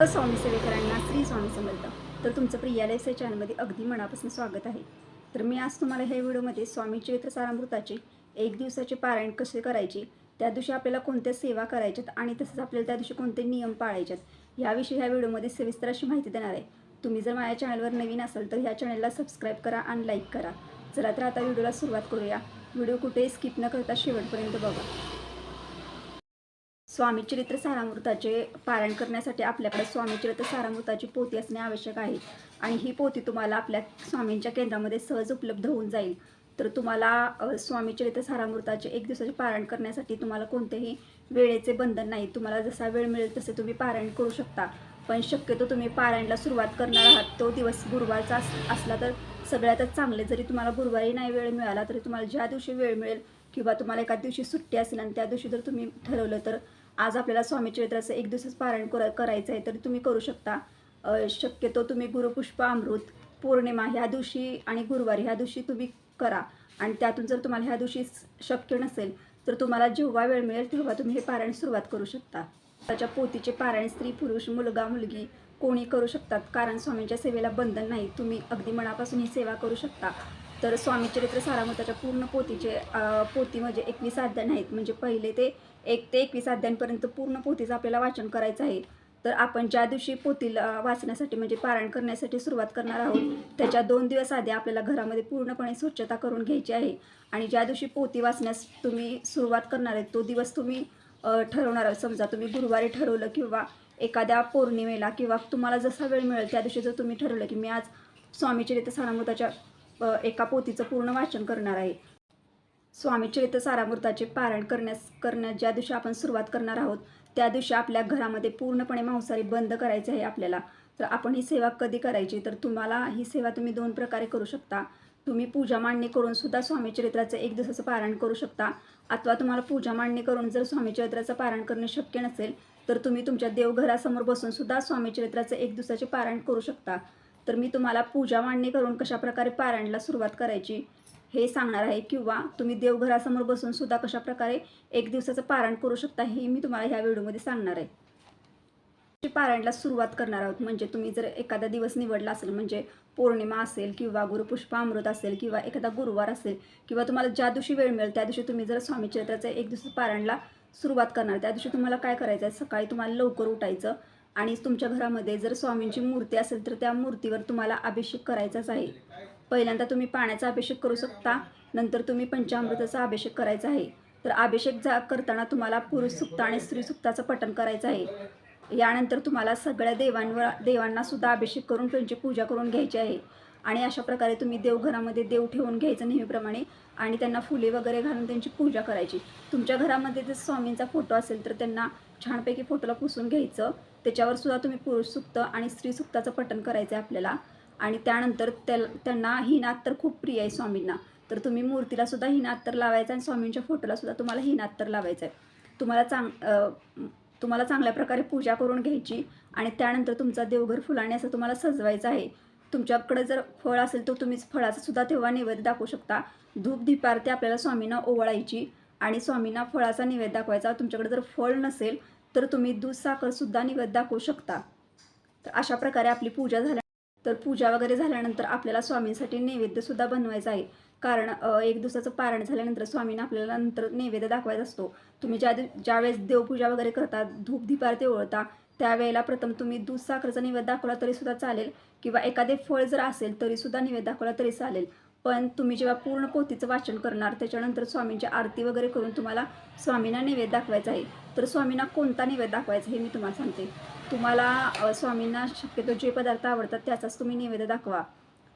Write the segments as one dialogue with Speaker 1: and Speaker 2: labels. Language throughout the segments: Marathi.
Speaker 1: स्वामी सेवेकरांना श्री स्वामी समर्थ. तर तुमचं प्रियालयचे चॅनलमध्ये अगदी मनापासून स्वागत आहे. तर मी आज तुम्हाला ह्या व्हिडिओमध्ये स्वामी चरित्र सारामृताचे एक दिवसाचे पारायण कसे करायचे त्या दिवशी आपल्याला कोणत्या सेवा करायच्यात आणि तसंच आपल्याला त्या दिवशी कोणते नियम पाळायच्यात याविषयी ह्या व्हिडिओमध्ये सविस्तर अशी माहिती देणार आहे. तुम्ही जर माझ्या चॅनलवर नवीन असाल तर ह्या चॅनलला सबस्क्राईब करा आणि लाईक करा. चला तर आता व्हिडिओला सुरुवात करूया. व्हिडिओ कुठेही स्किप न करता शेवटपर्यंत बघा. स्वामीचरित्र सारामृताचे पारायण करण्यासाठी आपल्याकडे स्वामी चरित्र सारामृताची पोती असणे आवश्यक आहे. आणि ही पोती तुम्हाला आपल्या स्वामींच्या केंद्रामध्ये सहज उपलब्ध होऊन जाईल. तर तुम्हाला स्वामीचरित्र सारामृताचे एक दिवसाचे पारायण करण्यासाठी तुम्हाला कोणतेही वेळेचे बंधन नाही. तुम्हाला जसा वेळ मिळेल तसे तुम्ही पारायण करू शकता. पण शक्यतो तुम्ही पारायणला सुरुवात करणार आहात. तो दिवस गुरुवारचा अस असला तर सगळ्यातच चांगले. जरी तुम्हाला गुरुवारी नाही वेळ मिळाला तरी तुम्हाला ज्या दिवशी वेळ मिळेल किंवा तुम्हाला एका दिवशी सुट्टी असेल आणि त्या दिवशी जर तुम्ही ठरवलं तर आज आपल्याला स्वामी चरित्राचं एक दिवसच पारायण कर करायचं आहे तर तुम्ही करू शकता. शक्यतो तुम्ही गुरुपुष्प अमृत पौर्णिमा ह्या दिवशी आणि गुरुवारी ह्या दिवशी तुम्ही करा. आणि त्यातून जर तुम्हाला ह्या दिवशी शक्य नसेल तर तुम्हाला जेव्हा वेळ मिळेल तेव्हा तुम्ही हे पारायण सुरुवात करू शकता. त्याच्या पोतीचे पारायण स्त्री पुरुष मुलगा मुलगी कोणी करू शकतात? कारण स्वामींच्या सेवेला बंधन नाही. तुम्ही अगदी मनापासून ही सेवा करू शकता. तर स्वामीचरित्र सारामृताच्या पूर्ण पोतीचे पोती म्हणजे एकवीस अध्याय आहेत म्हणजे पहिले ते एक ते एकवीस अध्यायांपर्यंत पूर्ण पोतीचं आपल्याला वाचन करायचं आहे. तर आपण ज्या दिवशी पोतीला वाचण्यासाठी म्हणजे पारायण करण्यासाठी सुरुवात करणार आहोत त्याच्या दोन दिवस आधी आपल्याला घरामध्ये पूर्णपणे स्वच्छता करून घ्यायची आहे. आणि ज्या दिवशी पोती वाचण्यास तुम्ही सुरुवात करणार आहेत तो दिवस तुम्ही ठरवणार आहात. समजा तुम्ही गुरुवारी ठरवलं किंवा एखाद्या पौर्णिमेला किंवा तुम्हाला जसा वेळ मिळेल त्या दिवशी जर तुम्ही ठरवलं की मी आज स्वामी चरित्र सारामृताच्या एका पोथीचं पूर्ण वाचन करणार आहे. स्वामी चरित्र सारामृताचे पारायण करण्यास करण्यास ज्या दिवशी आपण सुरुवात करणार आहोत त्या दिवशी आपल्या घरामध्ये पूर्णपणे मांसाहारी बंद करायचे आहे आपल्याला. तर आपण ही सेवा कधी करायची? तर तुम्हाला ही सेवा तुम्ही दोन प्रकारे करू शकता. तुम्ही पूजा मांडणी करून सुद्धा स्वामी चरित्राचं एक दिवसाचं पारायण करू शकता. अथवा तुम्हाला पूजा मांडणी करून जर स्वामी चरित्राचं पारायण करणे शक्य नसेल तर तुम्ही तुमच्या देवघरासमोर बसून सुद्धा स्वामी चरित्राचं एक दिवसाचे पारायण करू शकता. तर मी तुम्हाला पूजा मांडणी करून कशाप्रकारे पारायणला सुरुवात करायची हे सांगणार आहे. किंवा तुम्ही देवघरासमोर बसून सुद्धा कशा प्रकारे एक दिवसाचं पारायण करू शकता हे मी तुम्हाला ह्या व्हिडिओमध्ये सांगणार आहे. पारायणला सुरुवात करणार आहोत. म्हणजे तुम्ही जर एखादा दिवस निवडला असेल म्हणजे पौर्णिमा असेल किंवा गुरुपुष्पामृत असेल किंवा एखादा गुरुवार असेल किंवा तुम्हाला ज्या दिवशी वेळ मिळेल त्या दिवशी तुम्ही जर स्वामीचरित्राचं एक दिवस पारायणला सुरुवात करणार त्या दिवशी तुम्हाला काय करायचं आहे सकाळी तुम्हाला लवकर उठायचं आणि तुमच्या घरामध्ये जर स्वामींची मूर्ती असेल तर त्या मूर्तीवर तुम्हाला अभिषेक करायचाच आहे. पहिल्यांदा तुम्ही पाण्याचा अभिषेक करू शकता नंतर तुम्ही पंचामृताचा अभिषेक करायचा आहे. तर अभिषेक जा करताना तुम्हाला पुरुष सुक्त आणि स्त्री सुक्ताचं पठण करायचं आहे. यानंतर तुम्हाला सगळ्या देवांवर देवांना सुद्धा अभिषेक करून त्यांची पूजा करून घ्यायची आहे. आणि अशा प्रकारे तुम्ही देवघरामध्ये देव ठेवून घ्यायचं नेहमीप्रमाणे आणि त्यांना फुले वगैरे घालून त्यांची पूजा करायची. तुमच्या घरामध्ये जर स्वामींचा फोटो असेल तर त्यांना छानपैकी फोटोला पुसून घ्यायचं. त्याच्यावर सुद्धा तुम्ही पुरुष सुक्त आणि स्त्री सुक्ताचं पठण करायचं आहे आपल्याला. आणि त्यानंतर त्या त्यांना हिनात तर खूप प्रिय आहे स्वामींना. तर तुम्ही मूर्तीला सुद्धा ही तर लावायचं आणि स्वामींच्या फोटोला सुद्धा तुम्हाला हिनात तर लावायचं आहे तुम्हाला चांग तुम्हाला चांगल्या प्रकारे पूजा करून घ्यायची आणि त्यानंतर तुमचा देवघर फुलाने असं तुम्हाला सजवायचं आहे. तुमच्याकडे जर फळ असेल तर तुम्ही फळाचं सुद्धा तेव्हा नैवेद्य दाखवू शकता. धूप दीपारती आपल्याला स्वामींना ओवाळायची. आणि स्वामींना फळाचा नैवेद्य दाखवायचा. तुमच्याकडे जर फळ नसेल तर तुम्ही दूध साखरसुद्धा नैवेद्य दाखवू शकता. तर अशा प्रकारे आपली पूजा झाल्या तर पूजा वगैरे झाल्यानंतर आपल्याला स्वामींसाठी नैवेद्यसुद्धा बनवायचा आहे. कारण एक दिवसाचं पारण झाल्यानंतर स्वामींना आपल्याला नंतर नैवेद्य दाखवायचा असतो. तुम्ही ज्या दिव- ज्यावेळेस देवपूजा वगैरे करता धूप दीपारती ओळता त्यावेळेला प्रथम तुम्ही दूध साखरेचा नैवेद्य दाखवला तरीसुद्धा चालेल. किंवा एखादे फळ जर असेल तरीसुद्धा निवेद नैवेद्य दाखवला तरी चालेल. पण तुम्ही जेव्हा पूर्ण पोथीचं वाचन करणार त्याच्यानंतर स्वामींची आरती वगैरे करून तुम्हाला स्वामींना नैवेद्य दाखवायचा आहे. तर स्वामींना कोणता नैवेद्य दाखवायचा हे मी तुम्हाला सांगते. तुम्हाला स्वामींना शक्यतो जे पदार्थ आवडतात त्याचाच तुम्ही नैवेद्य दाखवा.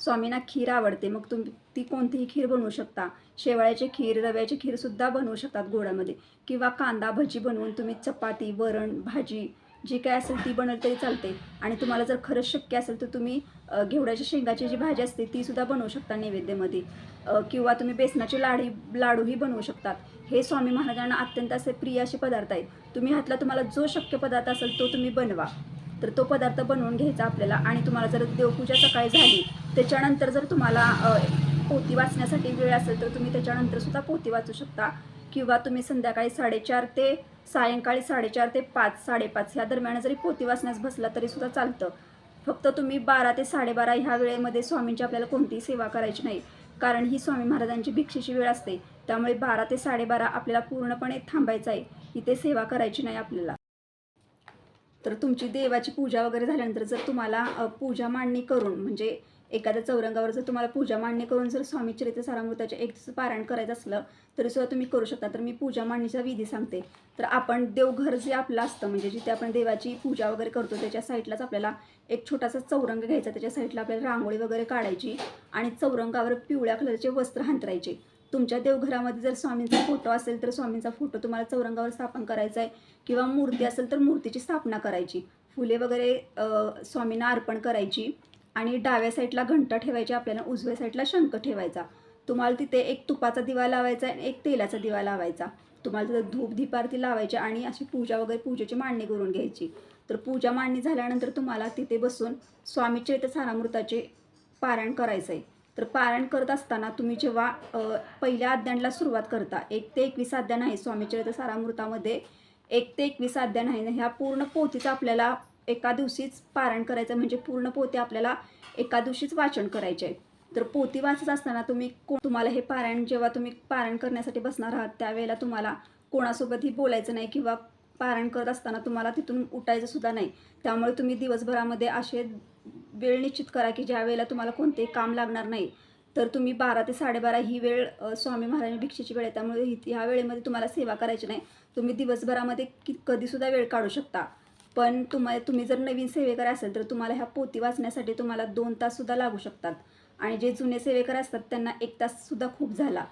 Speaker 1: स्वामींना खीर आवडते मग तुम्ही ती कोणतीही खीर बनवू शकता. शेवाळ्याची खीर रव्याची खीरसुद्धा बनवू शकतात गोडामध्ये. किंवा कांदा भजी बनवून तुम्ही चपाती वरण भाजी जी काय असेल ती बनवली तरी चालते. आणि तुम्हाला जर खरंच शक्य असेल तर तुम्ही घेवड्याच्या शेंगाची जी भाजी असते ती सुद्धा बनवू शकता नैवेद्यामध्ये. किंवा तुम्ही बेसनाचे लाडी लाडूही बनवू शकतात. हे स्वामी महाराजांना अत्यंत असे प्रिय असे पदार्थ आहेत. तुम्ही हातला तुम्हाला जो शक्य पदार्थ असेल तो तुम्ही बनवा. तर तो पदार्थ बनवून घ्यायचा आपल्याला. आणि तुम्हाला जर देवपूजा सकाळी झाली त्याच्यानंतर जर तुम्हाला पोती वाचण्यासाठी वेळ असेल तर तुम्ही त्याच्यानंतर सुद्धा पोती वाचू शकता. किंवा तुम्ही संध्याकाळी साडेचार ते सायंकाळी साडेचार ते पाच साडेपाच ह्या दरम्यान जरी पोती वाचण्यास बसला तरी सुद्धा चालतं. फक्त तुम्ही बारा ते साडेबारा ह्या वेळेमध्ये स्वामींची आपल्याला कोणतीही सेवा करायची नाही. कारण ही स्वामी महाराजांची भिक्षेची वेळ असते. त्यामुळे बारा ते साडेबारा आपल्याला पूर्णपणे थांबायचं आहे. इथे सेवा करायची नाही आपल्याला. तर तुमची देवाची पूजा वगैरे झाल्यानंतर जर तुम्हाला पूजा मांडणी करून म्हणजे एखाद्या चौरंगावर जर तुम्हाला पूजा मांडणी करून जर स्वामी चरित्र सारामृताचे एक दिवस पारायण करायचं असलं तरी सुद्धा तुम्ही करू शकता. तर मी पूजा मांडणीचा विधी सांगते. तर आपण देवघर जे आपलं असतं म्हणजे जिथे आपण देवाची पूजा वगैरे करतो त्याच्या साईडलाच आपल्याला एक छोटासा चौरंग घ्यायचा. त्याच्या साईडला आपल्याला रांगोळी वगैरे काढायची आणि चौरंगावर पिवळ्या कलरचे वस्त्र हांतरायचे. तुमच्या देवघरामध्ये जर स्वामींचा फोटो असेल तर स्वामींचा फोटो तुम्हाला चौरंगावर स्थापन करायचा आहे. किंवा मूर्ती असेल तर मूर्तीची स्थापना करायची. फुले वगैरे स्वामींना अर्पण करायची. आणि डाव्या साईडला घंटा ठेवायची आपल्याला उजव्या साईडला शंख ठेवायचा. तुम्हाला तिथे एक तुपाचा दिवा लावायचा आणि एक तेलाचा दिवा लावायचा. तुम्हाला तिथं धूप दीपारती लावायची आणि अशी पूजा वगैरे पूजेची मांडणी करून घ्यायची. तर पूजा मांडणी झाल्यानंतर तुम्हाला तिथे बसून स्वामी चरित्र सारामृताचे पारायण करायचं आहे तर पारायण करत असताना तुम्ही जेव्हा पहिल्या अध्यायाला सुरुवात करता एक ते एकवीस अध्यान आहे स्वामी चरित्र सारामृतामध्ये एक ते एकवीस अध्यान आहे ह्या पूर्ण पोथीचा आपल्याला एका दिवशीच पारायण करायचं म्हणजे पूर्ण पोते आपल्याला एका दिवशीच वाचन करायचे आहे तर पोती वाचत असताना तुम्ही को तुम्हाला हे पारायण जेव्हा तुम्ही पारायण करण्यासाठी बसणार आहात त्यावेळेला तुम्हाला कोणासोबतही बोलायचं नाही किंवा पारायण करत असताना तुम्हाला तिथून उठायचं सुद्धा नाही. त्यामुळे तुम्ही दिवसभरामध्ये असे वेळ निश्चित करा की ज्या वेळेला तुम्हाला कोणतेही काम लागणार नाही. तर तुम्ही बारा ते साडेबारा ही वेळ स्वामी महाराज भिक्षेची वेळ आहे. त्यामुळे ह्या वेळेमध्ये तुम्हाला सेवा करायची नाही. तुम्ही दिवसभरामध्ये कि कधीसुद्धा वेळ काढू शकता. पण तुम्हाला तुम्ही जर नवीन सेवेकर असेल तर तुम्हाला ह्या पोती वाचण्यासाठी तुम्हाला दोन ताससुद्धा लागू शकतात. आणि जे जुने सेवेकर असतात त्यांना एक ताससुद्धा खूप झाला.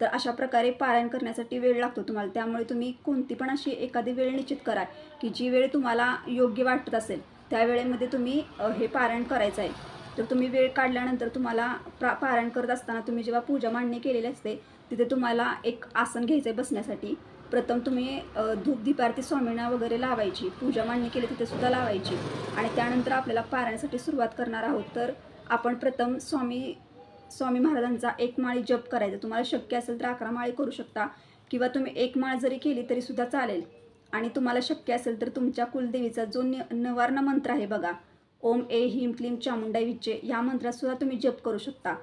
Speaker 1: तर अशा प्रकारे पारायण करण्यासाठी वेळ लागतो तुम्हाला. त्यामुळे तुम्ही कोणती पण अशी एखादी वेळ निश्चित करा की जी वेळ तुम्हाला योग्य वाटत असेल त्या वेळेमध्ये तुम्ही हे पारायण करायचं आहे. तर तुम्ही वेळ काढल्यानंतर तुम्हाला प्रा पारायण करत असताना तुम्ही जेव्हा पूजा मांडणी केलेली असते तिथे तुम्हाला एक आसन घ्यायचं आहे बसण्यासाठी. प्रथम तुम्ही धूप दीपारती स्वामींना वगैरे लावायची पूजा मांडणी केली तिथे सुद्धा लावायची. आणि त्यानंतर आपल्याला पारायणासाठी सुरुवात करणार आहोत. तर आपण प्रथम स्वामी स्वामी महाराजांचा एक माळी जप करायचा. तुम्हाला शक्य असेल तर अकरा माळी करू शकता. किंवा तुम्ही एक माळ जरी केली तरी सुद्धा चालेल. आणि तुम्हाला शक्य असेल तर तुमच्या कुलदेवीचा जो नि नवार्ण मंत्र आहे बघा ओम ए हिम क्लीम चामुंडाई विच्चे या मंत्रातसुद्धा तुम्ही जप करू शकता.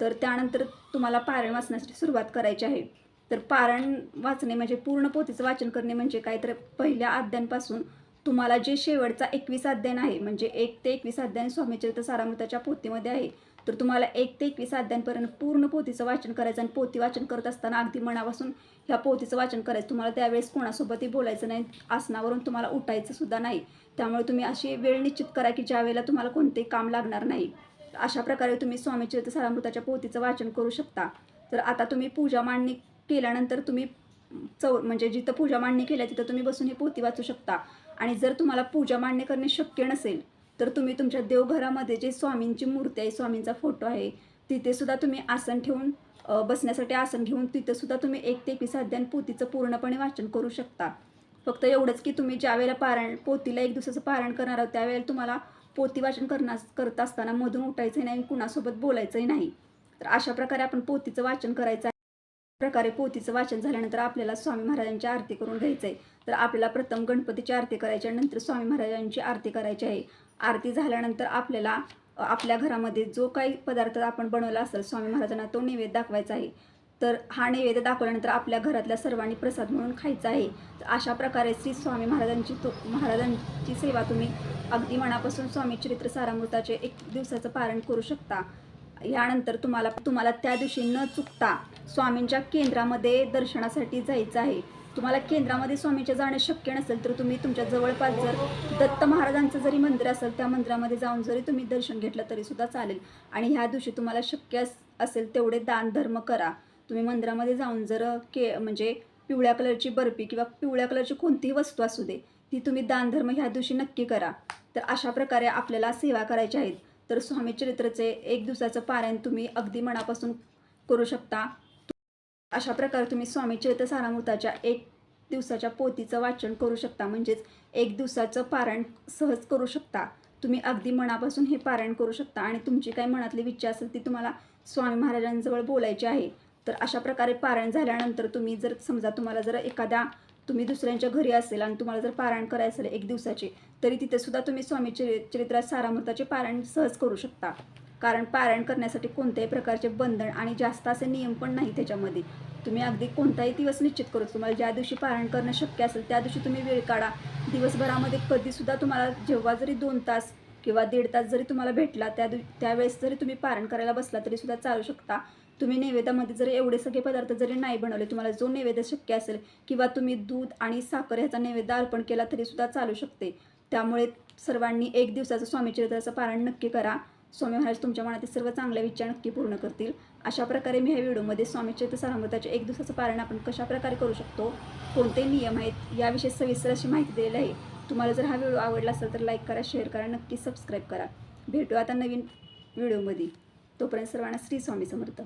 Speaker 1: तर त्यानंतर तुम्हाला पारायण वाचण्यासाठी सुरुवात करायची आहे. तर पारायण वाचणे म्हणजे पूर्ण पोथीचं वाचन करणे म्हणजे काय? तर पहिल्या अध्यायांपासून तुम्हाला जे शेवटचा एकवीस अध्यायन आहे म्हणजे एक ते एकवीस अध्यायन स्वामीचरित्र सारामृताच्या पोथीमध्ये आहे तर तुम्हाला एक ते एकवीस अध्यायांपर्यंत पूर्ण पोथीचं वाचन करायचं आणि पोथी वाचन करत असताना अगदी मनापासून ह्या पोथीचं वाचन करायचं. तुम्हाला त्यावेळेस कोणासोबतही बोलायचं नाही आसनावरून तुम्हाला उठायचं सुद्धा नाही. त्यामुळे तुम्ही अशी वेळ निश्चित करा की ज्यावेळेला तुम्हाला कोणतेही काम लागणार नाही. अशा प्रकारे तुम्ही स्वामीचरित्र सारामृताच्या पोथीचं वाचन करू शकता. तर आता तुम्ही पूजा मांडणी केल्यानंतर तुम्ही चौ म्हणजे जिथं पूजा मांडणी केल्या तिथं तुम्ही बसून ही पोथी वाचू शकता. आणि जर तुम्हाला पूजा मांडणी करणे शक्य नसेल तर तुम्ही तुमच्या देवघरामध्ये जे स्वामींची मूर्ती आहे स्वामींचा फोटो आहे तिथे सुद्धा तुम्ही आसन ठेवून बसण्यासाठी आसन घेऊन तिथेसुद्धा तुम्ही एक ते एकवीस अध्यान पोथीचं पूर्णपणे वाचन करू शकता. फक्त एवढंच की तुम्ही ज्या वेळेला पारायण पोथीला एक दिवसाचं पारायण करणार आहोत त्यावेळेला तुम्हाला पोथी वाचन करणार करत असताना मधून उठायचंही नाही कुणासोबत बोलायचंही नाही. तर अशा प्रकारे आपण पोथीचं वाचन करायचं प्रकारे पोथीचं वाचन झाल्यानंतर आपल्याला स्वामी महाराजांची आरती करून घ्यायचं आहे तर आपल्याला प्रथम गणपतीची आरती करायची आहे नंतर स्वामी महाराजांची आरती करायची आहे. आरती झाल्यानंतर आपल्याला आपल्या घरामध्ये जो काही पदार्थ आपण बनवला असेल स्वामी महाराजांना तो नैवेद्य दाखवायचा आहे. तर हा नैवेद्य दाखवल्यानंतर आपल्या घरातल्या सर्वांनी प्रसाद म्हणून खायचा आहे. तर अशा प्रकारे श्री स्वामी महाराजांची तो महाराजांची सेवा तुम्ही अगदी मनापासून स्वामी चरित्र सारामृताचे एक दिवसाचं पारण करू शकता. यानंतर तुम्हाला तुम्हाला त्या दिवशी न चुकता स्वामींच्या केंद्रामध्ये दर्शनासाठी जायचं आहे. तुम्हाला केंद्रामध्ये स्वामीच्या जाणं शक्य नसेल तर तुम्ही तुमच्या जवळपास जर दत्त महाराजांचं जरी मंदिर असेल त्या मंदिरामध्ये जाऊन जरी तुम्ही दर्शन घेतलं तरी सुद्धा चालेल. आणि ह्या दिवशी तुम्हाला शक्य असेल तेवढे दानधर्म करा. तुम्ही मंदिरामध्ये जाऊन जर के म्हणजे पिवळ्या कलरची बर्फी किंवा पिवळ्या कलरची कोणतीही वस्तू असू दे ती तुम्ही दानधर्म ह्या दिवशी नक्की करा. तर अशा प्रकारे आपल्याला सेवा करायच्या आहेत. तर स्वामी चरित्रचे एक दिवसाचं पारायण तुम्ही अगदी मनापासून करू शकता. अशा प्रकारे तुम्ही स्वामी चरित्र सारामृताच्या एक दिवसाच्या पोथीचं वाचन करू शकता. म्हणजेच एक दिवसाचं पारायण सहज करू शकता. तुम्ही अगदी मनापासून हे पारायण करू शकता आणि तुमची काही मनातली विचार असेल ती तुम्हाला स्वामी महाराजांजवळ बोलायची आहे. तर अशा प्रकारे पारायण झाल्यानंतर तुम्ही जर समजा तुम्हाला जर एखाद्या तुम्ही दुसऱ्यांच्या घरी असेल आणि तुम्हाला जर पारायण करायचं असेल एक दिवसाचे तरी तिथे सुद्धा तुम्ही स्वामी चरि चरित्रात सारामृताचे पारायण सहज करू शकता. कारण पारायण करण्यासाठी कोणत्याही प्रकारचे बंधन आणि जास्त असे नियम पण नाही त्याच्यामध्ये. तुम्ही अगदी कोणताही दिवस निश्चित करू तुम्हाला ज्या दिवशी पारायण करणं शक्य असेल त्या दिवशी तुम्ही वेळ काढा. दिवसभरामध्ये कधीसुद्धा तुम्हाला जेव्हा जरी दोन तास किंवा दीड तास जरी तुम्हाला भेटला त्या दिव त्यावेळेस जरी तुम्ही पारायण करायला बसला तरीसुद्धा चालू शकता. तुम्ही नैवेद्यामध्ये जरी एवढे सगळे पदार्थ जरी नाही बनवले तुम्हाला जो नैवेद्य शक्य असेल किंवा तुम्ही दूध आणि साखर ह्याचा नैवेद्य अर्पण केला तरीसुद्धा चालू शकते. त्यामुळे सर्वांनी एक दिवसाचं स्वामीचरित्राचं पारण पारायण नक्की करा. स्वामी महाराज तुमच्या मनातील सर्व चांगल्या विचार नक्की पूर्ण करतील. अशा प्रकारे मी ह्या व्हिडिओमध्ये स्वामीचरित्र सारंगताचे एक दिवसाचं पारायण आपण कशा प्रकारे करू शकतो कोणते नियम आहेत याविषयी सविस्तर अशी माहिती दिलेली आहे. तुम्हाला जर हा व्हिडिओ आवडला असेल तर लाईक करा शेअर करा नक्की सबस्क्राईब करा. भेटू आता नवीन व्हिडिओमध्ये. तोपर्यंत सर्वांना श्री स्वामी समर्थ.